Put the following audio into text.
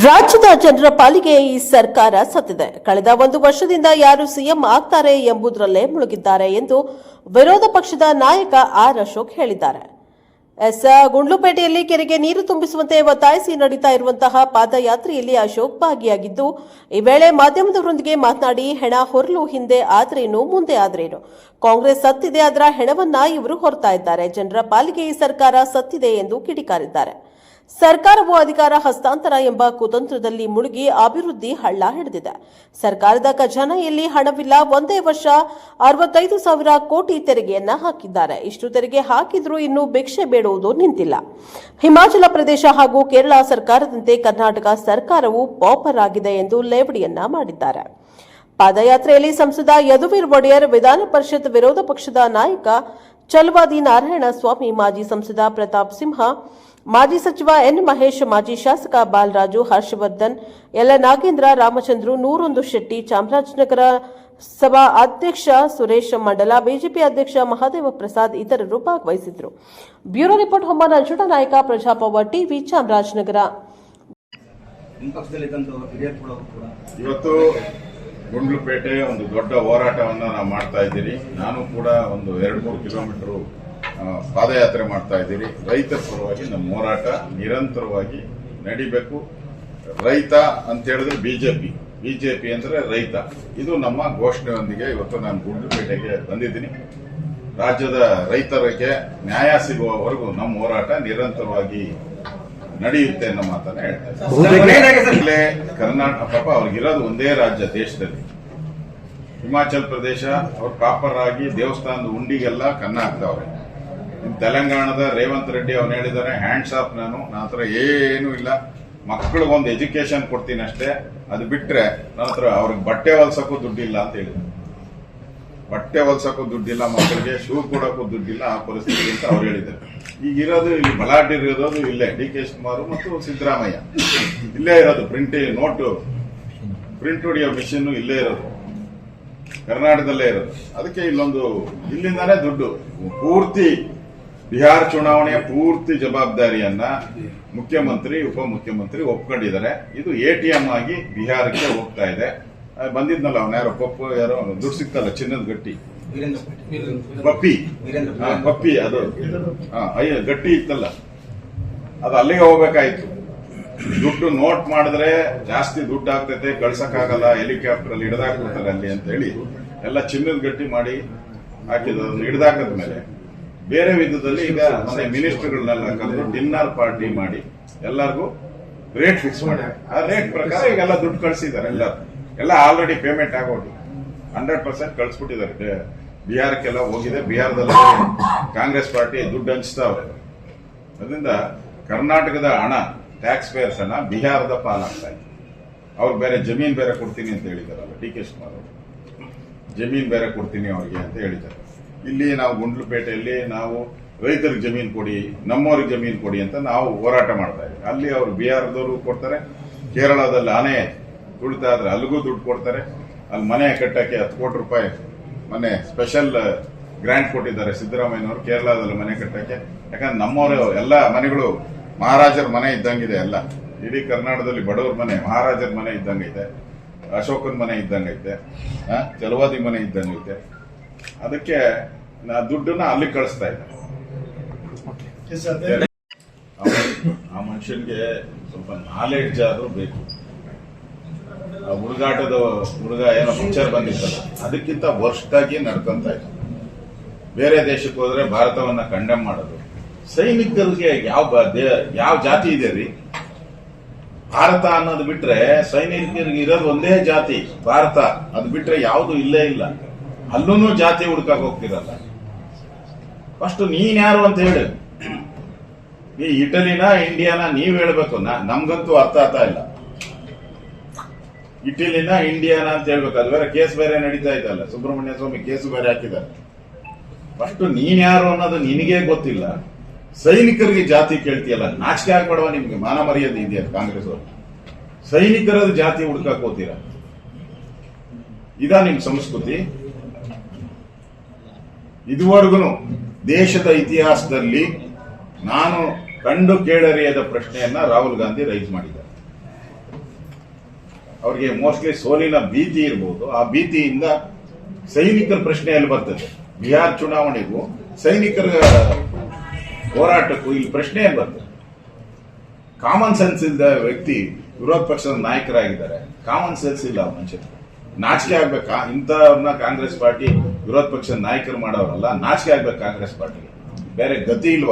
ರಾಜ್ಯದ ಜನರ ಪಾಲಿಗೆ ಈ ಸರ್ಕಾರ ಸತ್ತಿದೆ. ಕಳೆದ ಒಂದು ವರ್ಷದಿಂದ ಯಾರು ಸಿಎಂ ಆಗ್ತಾರೆ ಎಂಬುದರಲ್ಲೇ ಮುಳುಗಿದ್ದಾರೆ ಎಂದು ವಿರೋಧ ಪಕ್ಷದ ನಾಯಕ ಆರ್ ಅಶೋಕ್ ಹೇಳಿದ್ದಾರೆ. ಎಸ್, ಗುಂಡ್ಲುಪೇಟೆಯಲ್ಲಿ ಕೆರೆಗೆ ನೀರು ತುಂಬಿಸುವಂತೆ ಒತ್ತಾಯಿಸಿ ನಡೀತಾ ಇರುವಂತಹ ಪಾದಯಾತ್ರೆಯಲ್ಲಿ ಅಶೋಕ್ ಭಾಗಿಯಾಗಿದ್ದು, ಈ ವೇಳೆ ಮಾಧ್ಯಮದವರೊಂದಿಗೆ ಮಾತನಾಡಿ ಹೆಣ ಹೊರಲು ಹಿಂದೆ ಆದ್ರೇನು, ಮುಂದೆ ಆದ್ರೇನು. ಕಾಂಗ್ರೆಸ್ ಸತ್ತಿದೆ ಅದರ ಹೆಣವನ್ನ ಇವರು ಹೊರತಾ ಇದ್ದಾರೆ. ಜನರ ಪಾಲಿಗೆ ಈ ಸರ್ಕಾರ ಸತ್ತಿದೆ ಎಂದು ಕಿಡಿಕಾರಿದ್ದಾರೆ. ಸರ್ಕಾರವು ಅಧಿಕಾರ ಹಸ್ತಾಂತರ ಎಂಬ ಕುತಂತ್ರದಲ್ಲಿ ಮುಳುಗಿ ಅಭಿವೃದ್ಧಿ ಹಳ್ಳ ಹಿಡಿದಿದೆ. ಸರ್ಕಾರದ ಖಜಾನೆಯಲ್ಲಿ ಹಣವಿಲ್ಲ, ಒಂದೇ ವರ್ಷ ಅರವತ್ತೈದು ಸಾವಿರ ಕೋಟಿ ತೆರಿಗೆಯನ್ನ ಹಾಕಿದ್ದಾರೆ. ಇಷ್ಟು ತೆರಿಗೆ ಹಾಕಿದ್ರೂ ಇನ್ನೂ ಭಿಕ್ಷೆ ಬೇಡುವುದು ನಿಂತಿಲ್ಲ. ಹಿಮಾಚಲ ಪ್ರದೇಶ ಹಾಗೂ ಕೇರಳ ಸರ್ಕಾರದಂತೆ ಕರ್ನಾಟಕ ಸರ್ಕಾರವು ಪಾಪರ್ ಆಗಿದೆ ಎಂದು ಲೇವಡಿಯನ್ನ ಮಾಡಿದ್ದಾರೆ. ಪಾದಯಾತ್ರೆಯಲ್ಲಿ ಸಂಸದ ಯದುವೀರ್ ಒಡೆಯರ್ ವಿಧಾನ ಪರಿಷತ್ ವಿರೋಧ ಪಕ್ಷದ ನಾಯಕ ಚಲವಾದಿ ನಾರಾಯಣ ಸ್ವಾಮಿ, ಮಾಜಿ ಸಂಸದ ಪ್ರತಾಪ್ ಸಿಂಹ ಮಾಜಿ ಸಚಿವ ಎನ್ ಮಹೇಶ್ ಮಾಜಿ ಶಾಸಕ ಬಾಲರಾಜು ಹರ್ಷವರ್ಧನ್ ಎಲ್ ನಾಗೇಂದ್ರ ರಾಮಚಂದ್ರು ನೂರೊಂದು ಶೆಟ್ಟಿ ಚಾಮರಾಜನಗರ ಸಭಾ ಅಧ್ಯಕ್ಷ ಸುರೇಶ್ ಮಂಡಲ ಬಿಜೆಪಿ ಅಧ್ಯಕ್ಷ ಮಹಾದೇವ ಪ್ರಸಾದ್ ಇತರರು ಭಾಗವಹಿಸಿದ್ರು ಬ್ಯೂರೋ ರಿಪೋರ್ಟ್ ಹೊಮ್ಮನ ನಂಜುಂಡ ನಾಯಕ ಪ್ರಜಾಪವ ಟಿವಿ ಚಾಮರಾಜನಗರ. ಇವತ್ತು ಗುಂಡ್ಲುಪೇಟೆ ಒಂದು ದೊಡ್ಡ ಹೋರಾಟವನ್ನು ನಾವು ಮಾಡ್ತಾ ಇದ್ದೀರಿ. ನಾನು ಕೂಡ ಒಂದು ಎರಡು ಮೂರು ಕಿಲೋಮೀಟರ್ ಪಾದಯಾತ್ರೆ ಮಾಡ್ತಾ ಇದ್ದೀರಿ. ರೈತರ ಪರವಾಗಿ ನಮ್ಮ ಹೋರಾಟ ನಿರಂತರವಾಗಿ ನಡಿಬೇಕು. ರೈತ ಅಂತ ಹೇಳಿದ್ರೆ ಬಿಜೆಪಿ. ಬಿಜೆಪಿ ಅಂದ್ರೆ ರೈತ. ಇದು ನಮ್ಮ ಘೋಷಣೆಯೊಂದಿಗೆ ಇವತ್ತು ನಾನು ಗುಂಡ್ಲುಪೇಟೆಗೆ ಬಂದಿದ್ದೀನಿ. ರಾಜ್ಯದ ರೈತರಿಗೆ ನ್ಯಾಯ ಸಿಗುವವರೆಗೂ ನಮ್ಮ ಹೋರಾಟ ನಿರಂತರವಾಗಿ ನಡೆಯುತ್ತೆ ಅನ್ನೋ ಮಾತನ್ನ ಹೇಳ್ತಾರೆ ಕರ್ನಾಟಕ ಪಾಪ ಅವ್ರಿಗಿರೋದು ಒಂದೇ ರಾಜ್ಯ ದೇಶದಲ್ಲಿ. ಹಿಮಾಚಲ್ ಪ್ರದೇಶ ಅವ್ರು ಕಾಪರ್ ಆಗಿ ದೇವಸ್ಥಾನದ ಉಂಡಿಗೆಲ್ಲ ಕನ್ನ ಹಾಕ್ತಾವ್ರೆ ತೆಲಂಗಾಣದ ರೇವಂತ್ ರೆಡ್ಡಿ ಅವ್ನು ಹೇಳಿದಾನೆ ಹ್ಯಾಂಡ್ಸ್ ಆಫ್ ನಾನು, ನನ್ನ ಹತ್ರ ಏನೂ ಇಲ್ಲ. ಮಕ್ಕಳಿಗೊಂದು ಎಜುಕೇಶನ್ ಕೊಡ್ತೀನಿ ಅಷ್ಟೇ. ಅದು ಬಿಟ್ರೆ ನನ್ನ ಹತ್ರ ಅವ್ರಿಗೆ ಬಟ್ಟೆ ಹೊಲ್ಸಕ್ಕೂ ದುಡ್ಡಿಲ್ಲ ಅಂತ ಹೇಳಿದ್ರು. ಬಟ್ಟೆ ಹೊಲ್ಸಕ್ಕೂ ದುಡ್ಡಿಲ್ಲ ಮಕ್ಕಳಿಗೆ ಶೂ ಕೊಡೋಕ್ಕೂ ದುಡ್ಡಿಲ್ಲ ಆ ಪರಿಸ್ಥಿತಿ ಅಂತ ಅವ್ರು ಹೇಳಿದ್ದಾರೆ. ಈಗ ಇರೋದು ಇಲ್ಲಿ ಬಲಾಢ್ಯ ಇರೋದು ಇಲ್ಲೇ, ಡಿ ಕೆ ಶಿವಕುಮಾರ್ ಮತ್ತು ಸಿದ್ದರಾಮಯ್ಯ. ಇಲ್ಲೇ ಇರೋದು ಪ್ರಿಂಟ್ ನೋಟು ಪ್ರಿಂಟ್ ಹೊಡಿಯೋ ಮಿಷಿನ್ ಇಲ್ಲೇ ಇರೋದು. ಕರ್ನಾಟಕದಲ್ಲೇ ಇರೋದು. ಅದಕ್ಕೆ ಇಲ್ಲೊಂದು, ಇಲ್ಲಿಂದಾನೇ ದುಡ್ಡು. ಪೂರ್ತಿ ಬಿಹಾರ ಚುನಾವಣೆಯ ಪೂರ್ತಿ ಜವಾಬ್ದಾರಿಯನ್ನ ಮುಖ್ಯಮಂತ್ರಿ ಉಪಮುಖ್ಯಮಂತ್ರಿ ಒಪ್ಕೊಂಡಿದ್ದಾರೆ. ಇದು ಎ ಟಿ ಎಂ ಆಗಿ ಬಿಹಾರಕ್ಕೆ ಹೋಗ್ತಾ ಇದೆ. ಬಂದಿದ್ನಲ್ಲ ಅವನ ಯಾರೋ ಪಪ್ಪು ಯಾರೋ ದುಡ್ಡು ಸಿಕ್ತಲ್ಲ ಚಿನ್ನದ ಗಟ್ಟಿ. ಪಪ್ಪಿ. ವೀರೇಂದ್ರ ಪಪ್ಪಿ ಅದು. ಹಾ, ಅಯ್ಯ ಗಟ್ಟಿ ಇತ್ತಲ್ಲ. ಅದು ಅಲ್ಲಿಗೆ ಹೋಗ್ಬೇಕಾಯ್ತು. ದುಡ್ಡು ನೋಟ್ ಮಾಡಿದ್ರೆ ಜಾಸ್ತಿ ದುಡ್ಡು ಆಗ್ತೈತೆ ಕಳ್ಸಕ್ಕಾಗಲ್ಲ ಹೆಲಿಕಾಪ್ಟರ್ ಅಲ್ಲಿ ಹಿಡ್ದಾಕ್ಬಿಡ್ತಾರೆ ಅಲ್ಲಿ ಅಂತ ಹೇಳಿ ಎಲ್ಲ ಚಿನ್ನದ ಗಟ್ಟಿ ಮಾಡಿ ಹಾಕಿದ್ರು ಅದನ್ನ ಹಿಡ್ದಾಕದ ಮೇಲೆ ಬೇರೆ ವಿಧದಲ್ಲಿ ಈಗ ಮನೆ ಮಿನಿಸ್ಟರ್ಗಳನ್ನೆಲ್ಲ ಕರೆದು ಡಿನ್ನರ್ ಪಾರ್ಟಿ ಮಾಡಿ ಎಲ್ಲರಿಗೂ ರೇಟ್ ಫಿಕ್ಸ್ ಮಾಡಿ. ಆ ರೇಟ್ ಪ್ರಕಾರ ಈಗೆಲ್ಲ ದುಡ್ಡು ಕಳ್ಸಿದ್ದಾರೆ ಎಲ್ಲ ಎಲ್ಲ ಆಲ್ರೆಡಿ ಪೇಮೆಂಟ್ ಆಗೋದು. ಹಂಡ್ರೆಡ್ ಪರ್ಸೆಂಟ್ ಕಳಿಸ್ಬಿಟ್ಟಿದ್ದಾರೆ. ಬಿಹಾರಕ್ಕೆಲ್ಲ ಹೋಗಿದೆ. ಬಿಹಾರದಲ್ಲಿ ಕಾಂಗ್ರೆಸ್ ಪಾರ್ಟಿ ದುಡ್ಡು ಹಂಚ್ತಾವ್ರೆ ಅದರಿಂದ ಕರ್ನಾಟಕದ ಹಣ ಟ್ಯಾಕ್ಸ್ ಪೇಯರ್ಸ್ ಹಣ ಬಿಹಾರದ ಪಾಲಾಗ್ತಾ ಇದೆ. ಅವ್ರು ಬೇರೆ ಜಮೀನ್ ಬೇರೆ ಕೊಡ್ತೀನಿ ಅಂತ ಹೇಳಿದಾರಲ್ಲ ಡಿ ಕೆ ಶಿವಕುಮಾರ್ ಅವರು. ಜಮೀನ್ ಬೇರೆ ಕೊಡ್ತೀನಿ ಅವ್ರಿಗೆ ಅಂತ ಹೇಳಿದ್ದಾರೆ. ಇಲ್ಲಿ ನಾವು ಗುಂಡ್ಲುಪೇಟೆಯಲ್ಲಿ ನಾವು ರೈತರಿಗೆ ಜಮೀನು ಕೊಡಿ, ನಮ್ಮವ್ರಿಗೆ ಜಮೀನು ಕೊಡಿ ಅಂತ ನಾವು ಹೋರಾಟ ಮಾಡ್ತಾ ಇದ್ದೀವಿ. ಅಲ್ಲಿ ಅವರು ಬಿಹಾರದವರು ಕೊಡ್ತಾರೆ, ಕೇರಳದಲ್ಲಿ ಆನೆ ತುಳಿತಾ ಆದರೆ ಅಲ್ಲಿಗೂ ದುಡ್ಡು ಕೊಡ್ತಾರೆ. ಅಲ್ಲಿ ಮನೆ ಕಟ್ಟಕ್ಕೆ ಹತ್ತು ಕೋಟಿ ರೂಪಾಯಿ ಮನೆ ಸ್ಪೆಷಲ್ ಗ್ರ್ಯಾಂಟ್ ಕೊಟ್ಟಿದ್ದಾರೆ ಸಿದ್ದರಾಮಯ್ಯನವರು ಕೇರಳದಲ್ಲಿ ಮನೆ ಕಟ್ಟಕ್ಕೆ. ಯಾಕಂದ್ರೆ ನಮ್ಮವರು ಎಲ್ಲ ಮನೆಗಳು ಮಹಾರಾಜರ ಮನೆ ಇದ್ದಂಗಿದೆ ಎಲ್ಲ. ಇಡೀ ಕರ್ನಾಟಕದಲ್ಲಿ ಬಡವ್ರ ಮನೆ, ಮಹಾರಾಜರ ಮನೆ ಇದ್ದಂಗೈತೆ, ಅಶೋಕನ ಮನೆ ಇದ್ದಂಗೈತೆ ಚಲವಾದಿ ಮನೆ ಇದ್ದಂಗೈತೆ. ಅದಕ್ಕೆ ನಾ ದುಡ್ಡನ್ನ ಅಲ್ಲಿ ಕಳಿಸ್ತಾ ಇದ್ದೆ. ಆ- ಆ ಮನುಷ್ಯನ್ಗೆ ಸ್ವಲ್ಪ ನಾಲೆಡ್ಜ್ ಆದ್ರೂ ಬೇಕು. ಆ ಹುಡುಗಾಟದ ಹುಡುಗ ಏನೋ ಪಿಕ್ಚರ್ ಬಂದಿತ್ತಲ್ಲ ಅದಕ್ಕಿಂತ ವರ್ಷದಾಗಿ ನಡ್ಕೊಂತ ಇದ್ದ. ಬೇರೆ ದೇಶಕ್ಕೆ ಹೋದ್ರೆ ಭಾರತವನ್ನ ಕಂಡೆಮ್ ಮಾಡೋದು. ಸೈನಿಕರಿಗೆ ಯಾವ ಬ- ದೇ- ಯಾವ ಜಾತಿ ಇದೆ ರೀ? ಭಾರತ ಅನ್ನೋದು ಬಿಟ್ರೆ ಸೈನಿಕರಿಗೆ ಇರೋದು ಒಂದೇ ಜಾತಿ ಭಾರತ. ಅದು ಬಿಟ್ರೆ ಯಾವುದು ಇಲ್ಲೇ ಇಲ್ಲ. ಅಲ್ಲೂ ಜಾತಿ ಹುಡ್ಕಕ್ ಹೋಗ್ತಿರಲ್ಲ. ಫಸ್ಟ್ ನೀನ್ ಯಾರು ಅಂತ ಹೇಳು. ನೀ ಇಟಲಿನ, ಇಂಡಿಯಾನ ನೀವ್ ಹೇಳ್ಬೇಕು ನಮ್ಗಂತೂ ಅರ್ಥ ಆಗ್ತಾ ಇಲ್ಲ. ಇಟಲಿನ, ಇಂಡಿಯಾನ ಅಂತ ಹೇಳ್ಬೇಕು, ಅದು ಬೇರೆ ಕೇಸ್ ಬೇರೆ ನಡೀತಾ ಇದ್ದಲ್ಲ ಸುಬ್ರಹ್ಮಣ್ಯ ಸ್ವಾಮಿ ಕೇಸು ಬೇರೆ ಹಾಕಿದ್ದಾರೆ. ಫಸ್ಟ್ ನೀನ್ ಯಾರು ಅನ್ನೋದು ನಿನಗೆ ಗೊತ್ತಿಲ್ಲ. ಸೈನಿಕರಿಗೆ ಜಾತಿ ಕೇಳ್ತೀಯಲ್ಲ, ನಾಚಿಕೆ ಆಗ್ಬೇಡವ ನಿಮ್ಗೆ? ಮಾನ ಮರ್ಯಾದೆ ಇದೆಯಾ ಕಾಂಗ್ರೆಸ್ ಅವರು? ಸೈನಿಕರದ ಜಾತಿ ಹುಡ್ಕಕ್ ಹೋತೀರ ಇದಾ ನಿಮ್ ಸಂಸ್ಕೃತಿ? ಇದುವರೆಗೂ ದೇಶದ ಇತಿಹಾಸದಲ್ಲಿ ನಾನು ಕಂಡು ಕೇಳರಿಯದ ಪ್ರಶ್ನೆಯನ್ನ ರಾಹುಲ್ ಗಾಂಧಿ ರೈಸ್ ಮಾಡಿದ್ದಾರೆ. ಅವರಿಗೆ ಮೋಸ್ಟ್ಲಿ ಸೋಲಿನ ಭೀತಿ ಇರಬಹುದು ಆ ಭೀತಿಯಿಂದ ಸೈನಿಕರ ಪ್ರಶ್ನೆಯಲ್ಲಿ ಬರ್ತದೆ. ಬಿಹಾರ್ ಚುನಾವಣೆಗೂ ಸೈನಿಕರ ಹೋರಾಟಕ್ಕೂ ಇಲ್ಲಿ ಪ್ರಶ್ನೆಯಲ್ಲಿ ಬರ್ತದೆ. ಕಾಮನ್ ಸೆನ್ಸ್ ಇಲ್ಲದ ವ್ಯಕ್ತಿ ವಿರೋಧ ಪಕ್ಷದ ನಾಯಕರಾಗಿದ್ದಾರೆ. ಕಾಮನ್ ಸೆನ್ಸ್ ಇಲ್ಲ ಮನುಷ್ಯರಿಗೆ ನಾಚಿಕೆ ಆಗ್ಬೇಕಾ? ಇಂಥವ್ರನ್ನ ಕಾಂಗ್ರೆಸ್ ಪಾರ್ಟಿ ವಿರೋಧ ಪಕ್ಷದ ನಾಯಕರು ಮಾಡೋರಲ್ಲ, ನಾಚಿಕೆ ಆಗ್ಬೇಕು ಕಾಂಗ್ರೆಸ್ ಪಾರ್ಟಿಗೆ? ಬೇರೆ ಗತಿ ಇಲ್ವಾ?